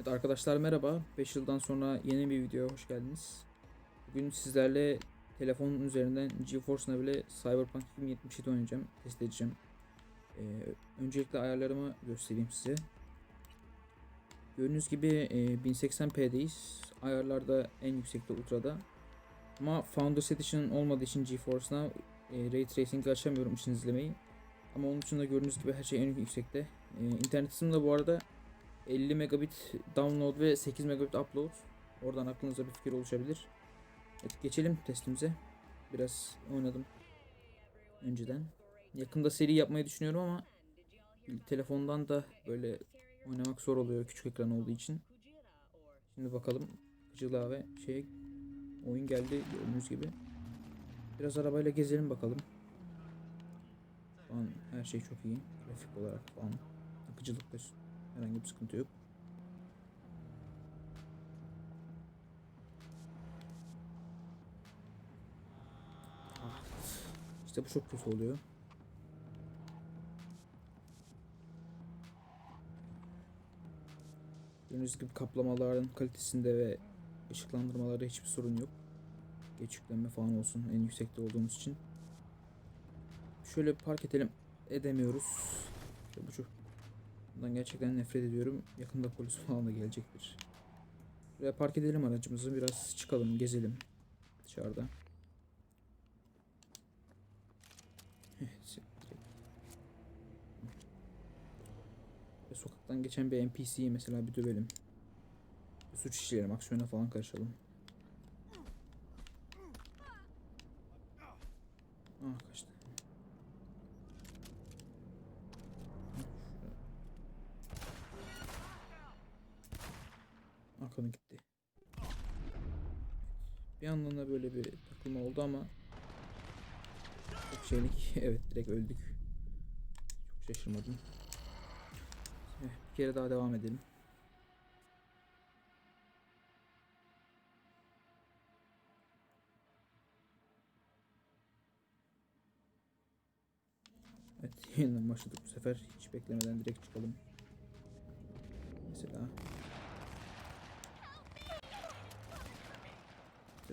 Evet arkadaşlar merhaba. 5 yıldan sonra yeni bir videoya hoş geldiniz. Bugün sizlerle telefonun üzerinden GeForce Now ile Cyberpunk 2077 oynayacağım, test edeceğim. Ee, öncelikle ayarlarımı göstereyim size. Gördüğünüz gibi e, 1080p'deyiz. Ayarlarda en yüksekte Ultra'da. Ama Founders Edition olmadığı için GeForce Now e, Ray Tracing'i açamıyorum için izlemeyi. Ama onun dışında gördüğünüz gibi her şey en yüksekte. E, internet hızım da bu arada 50 megabit download ve 8 megabit upload. Oradan aklınıza bir fikir oluşabilir. Evet geçelim testimize. Biraz oynadım önceden. Yakında seri yapmayı düşünüyorum ama telefondan da böyle oynamak zor oluyor küçük ekran olduğu için. Şimdi bakalım Cıla ve şey oyun geldi gördüğünüz gibi. Biraz arabayla gezelim bakalım. Şu an her şey çok iyi. Grafik olarak falan. Akıcılık da Herhangi bir sıkıntı yok. İşte bu çok kötü oluyor. Gördüğünüz gibi kaplamaların kalitesinde ve ışıklandırmalarda hiçbir sorun yok. Geç falan olsun en yüksekte olduğumuz için. Şöyle park edelim edemiyoruz. İşte bu çok Bundan gerçekten nefret ediyorum. Yakında polis falan da gelecektir. Buraya park edelim aracımızı. Biraz çıkalım, gezelim. Dışarıda. Ve sokaktan geçen bir NPC'yi mesela bir dövelim. Suç işleyelim, aksiyona falan karışalım. Ah kaçtı. Hakan'ı gitti. Bir yandan da böyle bir takılma oldu ama çok şeylik. evet direkt öldük. Çok şaşırmadım. Eh, Bir kere daha devam edelim. Evet yeniden başladık bu sefer. Hiç beklemeden direkt çıkalım. Mesela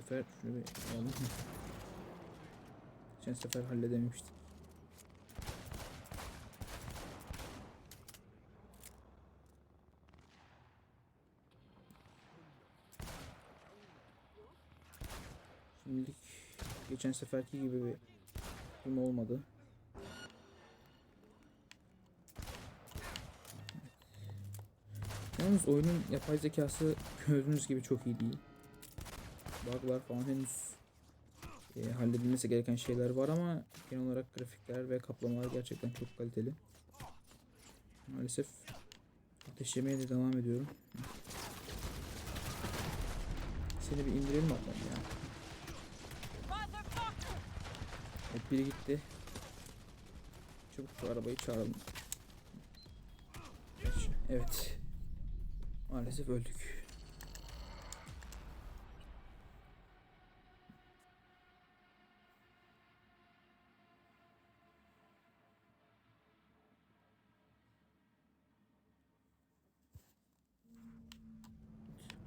sefer şunu bir alalım. Geçen sefer halledememiştik. Şimdilik geçen seferki gibi bir durum olmadı. Yalnız oyunun yapay zekası gördüğünüz gibi çok iyi değil bug'lar falan henüz e, halledilmesi gereken şeyler var ama genel olarak grafikler ve kaplamalar gerçekten çok kaliteli. Maalesef ateşlemeye de devam ediyorum. Seni bir indirelim ablam ya. Evet biri gitti. Çabuk şu arabayı çağıralım. Evet. Maalesef öldük.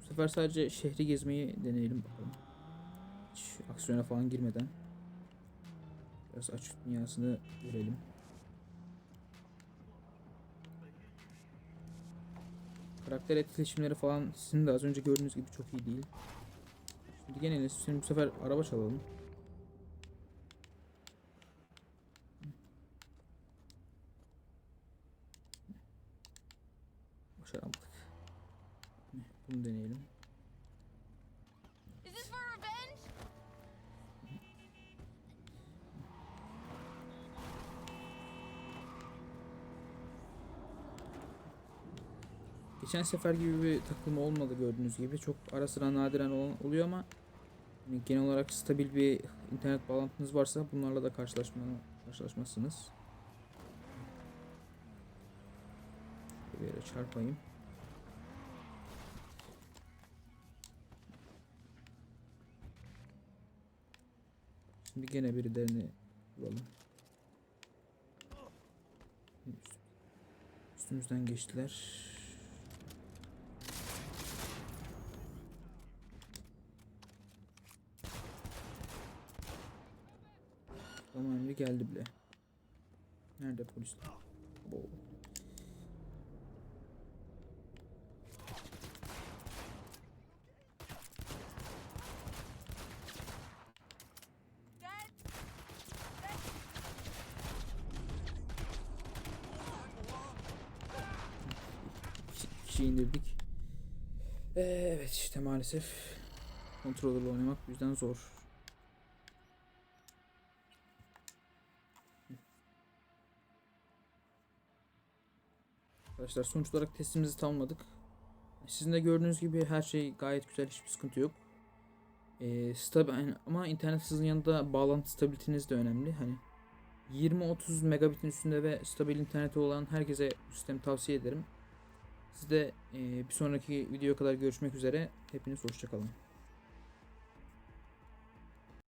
Bu sefer sadece şehri gezmeyi deneyelim bakalım. Hiç aksiyona falan girmeden. Biraz açık dünyasını görelim. Karakter etkileşimleri falan sizin de az önce gördüğünüz gibi çok iyi değil. Şimdi gene şimdi bu sefer araba çalalım. Başaramadık. Bunu deneyelim. Geçen sefer gibi bir takılma olmadı gördüğünüz gibi. Çok ara sıra nadiren oluyor ama hani genel olarak stabil bir internet bağlantınız varsa bunlarla da karşılaşma karşılaşmazsınız. Bir yere çarpayım. Şimdi gene birilerini bulalım. Üstümüzden geçtiler. Emri geldi bile. Nerede polisler? Kişi indirdik. Evet işte maalesef kontrolörle oynamak bu yüzden zor. Arkadaşlar sonuç olarak testimizi tamamladık. Sizin de gördüğünüz gibi her şey gayet güzel hiçbir sıkıntı yok. Ee, stabil ama internet hızının yanında bağlantı stabiliteniz de önemli. Hani 20-30 megabitin üstünde ve stabil interneti olan herkese bu sistemi tavsiye ederim. Siz de e, bir sonraki videoya kadar görüşmek üzere. Hepiniz hoşçakalın.